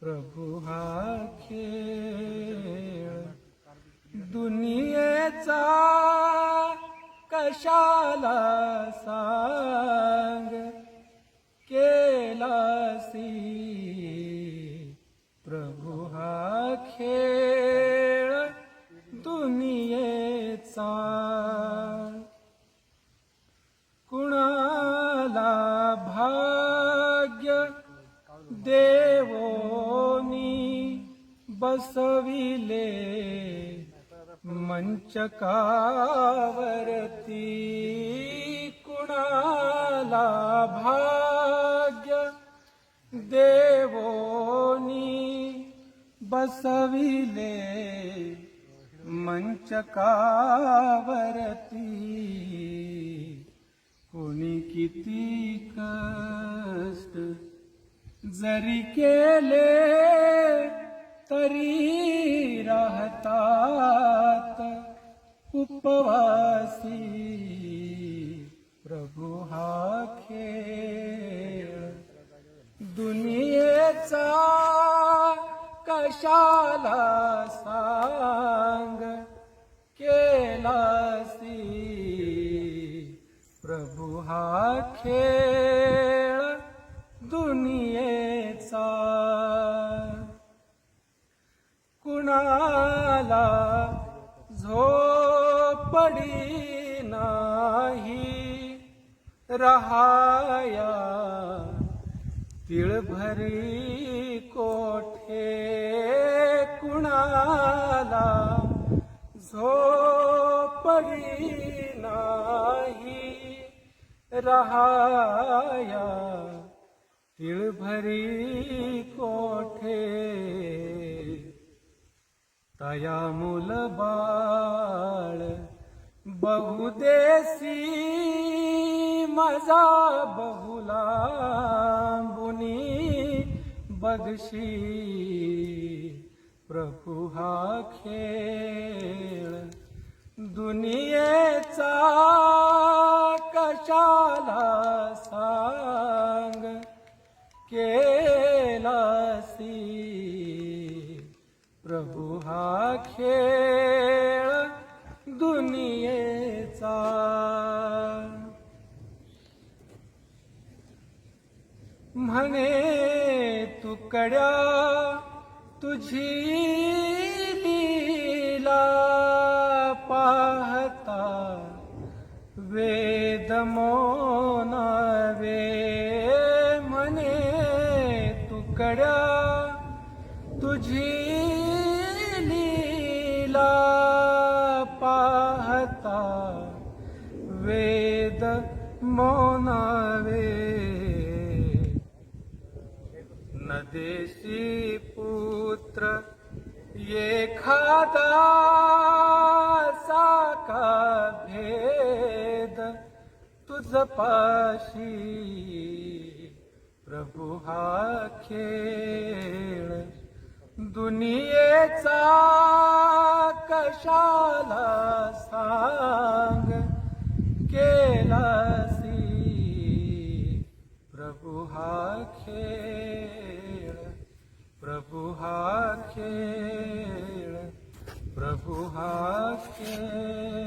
प्रभू हा खेळ. दुनियेचा कशाला सांग? केलासी प्रभु हा खेळ दुनियेचा. कुणाला भा देवोनी बसविले मंचकावरती कुणाला भाग्य? देवोनी बसविले मंचकावरती कोणी किती कष्ट जरी केले तरी राहतात उपवासी. प्रभु हा खेळ दुनियेचा कशाला सांग? केलासी प्रभु हा खेळ दुनिया कुणाला झोपडी नाही. रहाया तिळभरी कोठे कुणाला झोपडी नाही. रहाया तिळभरी कोठे तया मुल बाळ बहुदेसी मजा बहुला बुनी बगशी प्रभू हा खेळ. दुनियेचा कशाला प्रभू हा खेळ दुनियेचा. म्हणे तुकड्या तुझी लीला पाहता वेद मोनावे. म्हणे तुकड्या तुझी पाहता वेद मोनावे. नदेशी पुत्र एखादा साका भेद तुझ पाशी हा खेळ दुनियेचा कशाला सांग केलासी प्रभु हा खेळ प्रभु हा खेळ प्रभु हा खेळ.